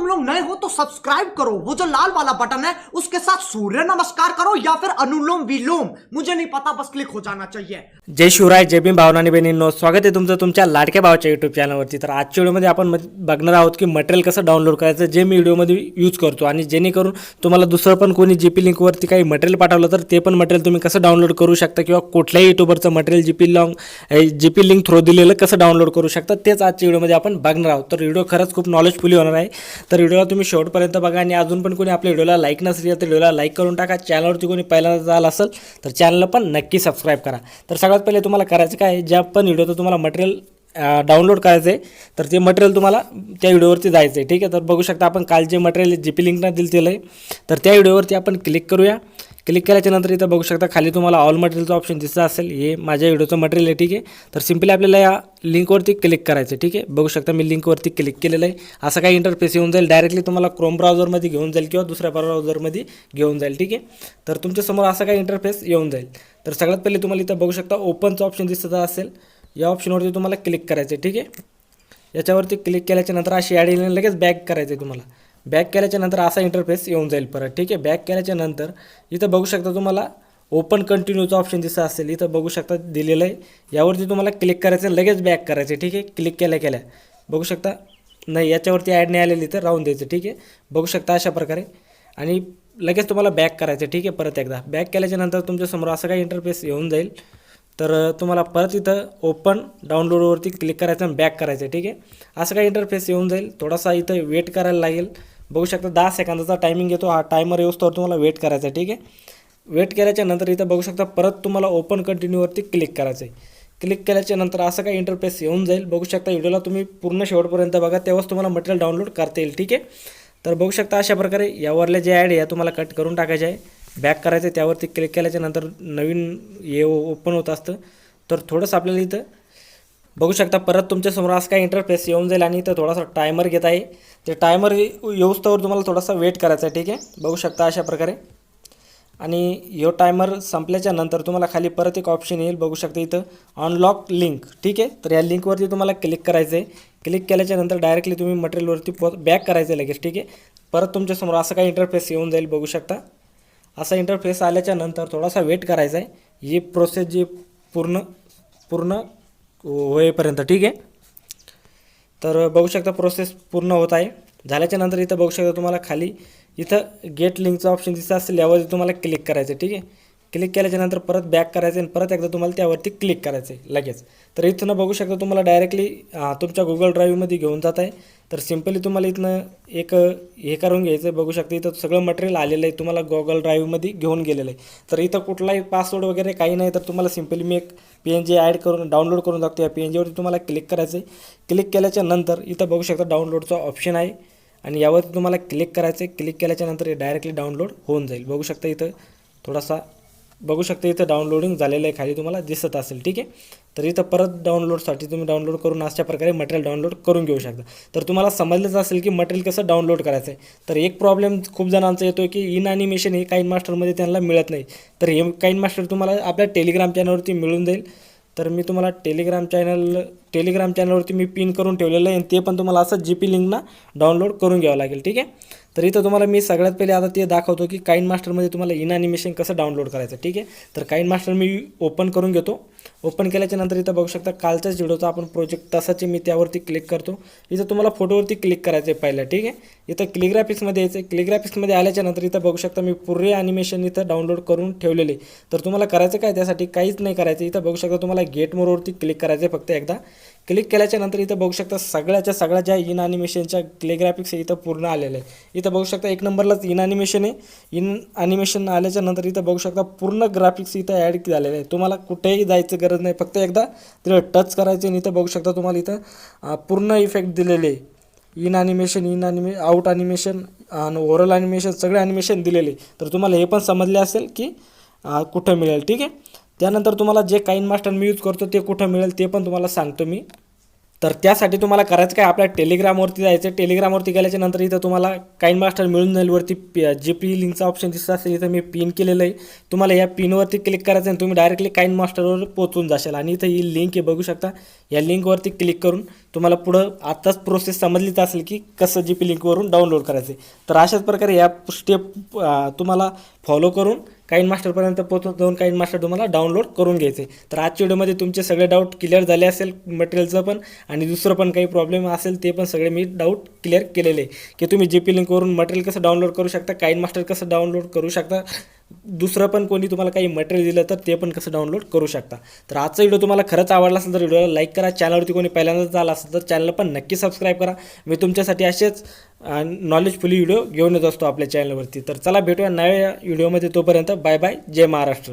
तुम लोग नए हो तो सब्सक्राइब करो। वो जो लाल वाला बटन है उसके साथ सूर्य नमस्कार करो या फिर अनुलोम विलोम। मुझे नहीं पता बस क्लिक हो जाना चाहिए। जय शिवराय जय भीम भावनानी बहिणींनो स्वागत आहे तुमचं तुमच्या लाडक्या भावाच्या यूट्यूब चॅनलवरती तर आजच्या व्हिडिओमध्ये आपण बघणार आहोत की मटेरियल कसं डाउनलोड करायचं जे मी व्हिडिओमध्ये यूज करतो. आणि जेणेकरून तुम्हाला दुसरं पण कोणी जी पी लिंकवरती काही मटेरियल पाठवलं तर ते पण मटेरियल तुम्ही कसं डाउनलोड करू शकता किंवा कुठल्याही युट्यूबरचं material G P long G P link through दिलेलं कसं डाउनलोड करू शकता तेच आजच्या व्हिडिओमध्ये आपण बघणार आहोत. तर व्हिडिओ खरंच खूप नॉलेजफुली होणार आहे. तर व्हिडिओला तुम्ही शेवटपर्यंत बघा आणि अजून पण कोणी आपल्या व्हिडिओला लाईक नसेल तर व्हिडिओला लाईक करून टाका. चॅनलवरती कोणी पहिल्यांदा झालं असेल तर चॅनलला पण नक्की सबस्क्राईब करा. तर सगळ्यात पहिले तुम्हाला करायचं काय ज्या पण व्हिडिओचं तुम्हाला मटेरियल डाउनलोड करायचं आहे तर ते मटेरियल तुम्हाला त्या व्हिडिओवरती जायचं आहे ठीक आहे? तर बघू शकता आपण काल जे मटेरियल जी पी लिंकनं दिलं दिलं आहे तर त्या व्हिडिओवरती आपण क्लिक करूया. क्लिक केल्याच्यानंतर इथं बघू शकता खाली तुम्हाला ऑल मटेरियलचं ऑप्शन दिसत असेल. हे माझ्या व्हिडिओचं मटेरियल आहे ठीक आहे. तर सिम्पली आपल्याला या लिंकवरती क्लिक करायचं आहे ठीक आहे. बघू शकता मी लिंकवरती क्लिक केलेलं आहे. असं काही इंटरफेस येऊन जाईल डायरेक्टली तुम्हाला क्रोम ब्राउझरमध्ये घेऊन जाईल किंवा दुसऱ्या ब्राउझरमध्ये घेऊन जाईल ठीक आहे. तर तुमच्यासमोर असा काही इंटरफेस येऊन जाईल. तर सगळ्यात पहिले तुम्हाला इथं बघू शकता ओपनचं ऑप्शन दिसत असेल. या ऑप्शनवरती तुम्हाला क्लिक करायचं आहे ठीक आहे. याच्यावरती क्लिक केल्याच्यानंतर अशी ॲड येईल लगेच बॅक करायचं आहे तुम्हाला. बॅक केल्याच्यानंतर असा इंटरफेस येऊन जाईल परत. ठीक आहे? बॅक केल्याच्यानंतर इथं बघू शकता तुम्हाला ओपन कंटिन्यूचं ऑप्शन दिसत असेल. इथं बघू शकता दिलेलं आहे. यावरती तुम्हाला क्लिक करायचं आहे लगेच बॅक करायचं आहे. ठीक आहे? क्लिक केल्या केल्या. बघू शकता? नाही याच्यावरती ॲड नाही आलेली तर राहून द्यायचं. ठीक आहे? बघू शकता अशा प्रकारे. आणि लगेच तुम्हाला बॅक करायचं आहे. ठीक आहे? परत एकदा. बॅक केल्याच्यानंतर तुमच्यासमोर असं काही इंटरफेस येऊन जाईल. तर तुम्हाला परत इथं ओपन डाउनलोडवरती क्लिक करायचं आणि बॅक करायचं आहे ठीक आहे? असं काही इंटरफेस येऊन जाईल. थोडासा इथं वेट करायला लागेल. बघू शकता दहा सेकंदाचा टायमिंग येतो. हा टायमर येऊस्तोवर तुम्हाला वेट करायचा आहे ठीक आहे? वेट केल्याच्यानंतर इथं बघू शकता परत तुम्हाला ओपन कंटिन्यूवरती क्लिक करायचं आहे. क्लिक केल्याच्यानंतर असं काही इंटरफेस येऊन जाईल. बघू शकता व्हिडिओला तुम्ही पूर्ण शेवटपर्यंत बघा तेव्हाच तुम्हाला मटेरियल डाउनलोड करता येईल ठीक आहे? तर बघू शकता अशा प्रकारे यावरल्या जे ॲड आहे या तुम्हाला कट करून टाकायचे आहे. बॅक करायचं आहे त्यावरती क्लिक केल्याच्यानंतर नवीन हे ओपन होत असतं. तर थोडंसं आपल्याला इथं बघू शकता परत तुमच्यासमोर असं काय इंटरफेस येऊन जाईल आणि इथं थोडासा टायमर घेत आहे. ते टायमर येऊस्तवर तुम्हाला थोडासा वेट करायचा आहे ठीक आहे? बघू शकता अशा प्रकारे. आणि ह्यो टायमर संपल्याच्या नंतर तुम्हाला खाली परत एक ऑप्शन येईल बघू शकता इथं अनलॉक लिंक ठीक आहे? तर या लिंकवरती तुम्हाला क्लिक करायचं आहे. क्लिक केल्याच्यानंतर डायरेक्टली तुम्ही मटेरियलवरती पो बॅक करायचं आहे लगेच ठीक आहे? परत तुमच्यासमोर असं काही इंटरफेस येऊन जाईल बघू शकता. असा इंटरफेस आल्याच्यानंतर थोडासा वेट करायचा आहे ही प्रोसेस जी पूर्ण पूर्ण होईपर्यंत ठीक आहे. तर बघू शकता प्रोसेस पूर्ण होत आहे झाल्याच्यानंतर इथं बघू शकता तुम्हाला खाली इथं गेट लिंकचं ऑप्शन दिसत असेल यावर तुम्हाला क्लिक करायचं आहे ठीक आहे. क्लिक केल्याच्यानंतर परत बॅक करायचं आहे आणि परत एकदा तुम्हाला त्यावरती क्लिक करायचं आहे लगेच. तर इथनं बघू शकता तुम्हाला डायरेक्टली तुमच्या गुगल ड्राईव्हमध्ये घेऊन जात आहे. तर सिम्पली तुम्हाला इथनं एक हे करून घ्यायचं आहे बघू शकता इथं सगळं मटेरियल आलेलं आहे तुम्हाला गुगल ड्राईव्हमध्ये घेऊन गेलेलं आहे. तर इथं कुठलाही पासवर्ड वगैरे काही नाही तर तुम्हाला सिम्पली मी एक पी एन जी ॲड करून डाउनलोड करून टाकतो. या पी एन जीवरती तुम्हाला क्लिक करायचं आहे क्लिक केल्याच्यानंतर इथं बघू शकता डाउनलोडचा ऑप्शन आहे. आणि यावरती तुम्हाला क्लिक करायचं आहे क्लिक केल्याच्यानंतर हे डायरेक्टली डाउनलोड होऊन जाईल. बघू शकता इथं थोडासा बघू शकता इथं डाउनलोडिंग झालेलं आहे खाली तुम्हाला दिसत असेल ठीक आहे? तर इथं परत डाउनलोडसाठी तुम्ही डाउनलोड करून अशा प्रकारे मटेरियल डाउनलोड करून घेऊ शकता. तर तुम्हाला समजलंच असेल की मटेरियल कसं डाउनलोड करायचं आहे तर एक प्रॉब्लेम खूप जणांचा येतो की इन ॲनिमेशन हे काइन मास्टरमध्ये त्यांना मिळत नाही. तर हे काइन मास्टर तुम्हाला आपल्या टेलिग्राम चॅनलवरती मिळून जाईल. तर मी तुम्हाला टेलिग्राम चॅनल टेलिग्राम चॅनलवरती मी पिन करून ठेवलेलं आहे आणि ते पण तुम्हाला असं जी पी लिंकना डाउनलोड करून घ्यावं लागेल ठीक आहे? तर इथं तुम्हाला मी सगळ्यात पहिले आता ते दाखवतो की काइन मास्टरमध्ये तुम्हाला इन ॲनिमेशन कसं डाउनलोड करायचं ठीक आहे? तर काइन मास्टर मी ओपन करून घेतो. ओपन केल्याच्यानंतर इथं बघू शकता कालच्याच व्हिडिओचा आपण प्रोजेक्ट तसाचे मी त्यावरती क्लिक करतो. इथं तुम्हाला फोटोवरती क्लिक करायचं आहे पहिलं ठीक आहे? इथं क्लिग्राफिक्समध्ये यायचं आहे क्लिग्राफिक्समध्ये आल्याच्यानंतर इथं बघू शकता मी पुरे ॲनिमेशन इथं डाउनलोड करून ठेवलेले. तर तुम्हाला करायचं काय? त्यासाठी काहीच नाही करायचं. इथं बघू शकता तुम्हाला गेट मोरवरती क्लिक करायचं आहे फक्त एकदा. क्लिक केल्याच्यानंतर इथं बघू शकता सगळ्याच्या सगळ्या ज्या इन ॲनिमेशनच्या क्लिग्राफिक्स इथं पूर्ण आलेले आहे. इथं बघू शकता एक नंबरलाच इन ॲनिमेशन आहे. इन ॲनिमेशन आल्याच्यानंतर इथं बघू शकता पूर्ण ग्राफिक्स इथं ॲड झालेलं आहे. तुम्हाला कुठेही जायचं गरज नाही. फक्त एकदा तिथं टच करायचं आणि इथं बघू शकता तुम्हाला इथं पूर्ण इफेक्ट दिलेले आहे. In animation in anime out animation आणि ओरल ॲनिमेशन सगळे ॲनिमेशन दिलेले तर तुम्हाला हे पण समजले असेल की कुठं मिळेल. ठीक आहे? त्यानंतर तुम्हाला जे काइन मास्टर मी यूज करतो ते कुठं मिळेल ते पण तुम्हाला सांगतो मी. तर त्यासाठी तुम्हाला करायचं काय? आपल्या टेलिग्रामवरती जायचं टेलिग्रामवरती गेल्याच्यानंतर इथं तुम्हाला काइन मास्टर मिळून जाईल वरती जी पी लिंकचा ऑप्शन दिसत असेल इथं मी पिन केलेलं आहे. तुम्हाला या पिनवरती क्लिक करायचं आणि तुम्ही डायरेक्टली काइन मास्टरवर पोहोचून जाशाल. आणि इथं ही लिंक आहे बघू शकता. या लिंकवरती क्लिक करून तुम्हाला पुढं आत्ताच प्रोसेस समजलीच असेल की कसं जी पी लिंकवरून डाउनलोड करायचं तर अशाच प्रकारे या स्टेप तुम्हाला फॉलो करून काइन मास्टरपर्यंत पोहोचून जाऊन काइन मास्टर तुम्हाला डाउनलोड करून घ्यायचे. तर आजच्या व्हिडिओमध्ये तुमचे सगळे डाऊट क्लिअर झाले असेल मटेरियलचं पण आणि दुसरं पण काही प्रॉब्लेम असेल ते पण सगळे मी डाऊट क्लिअर केलेले. आहे की तुम्ही जी पी लिंकवरून मटेरियल कसं डाउनलोड करू शकता काइन मास्टर कसं डाउनलोड करू शकता दुसरं पण कोणी तुम्हाला काही मटेरियल दिलं तर ते पण कसं डाउनलोड करू शकता. तर आजचा व्हिडिओ तुम्हाला खरंच आवडला असेल तर व्हिडिओला लाईक करा. चॅनलवरती कोणी पहिल्यांदाच आला असेल तर चॅनलला पण नक्की सबस्क्राईब करा. मी तुमच्यासाठी असेच नॉलेजफुली व्हिडिओ घेऊन येत असतो आपल्या चॅनलवरती तर चला भेटूया नव्या व्हिडिओमध्ये तोपर्यंत. बाय बाय जय महाराष्ट्र.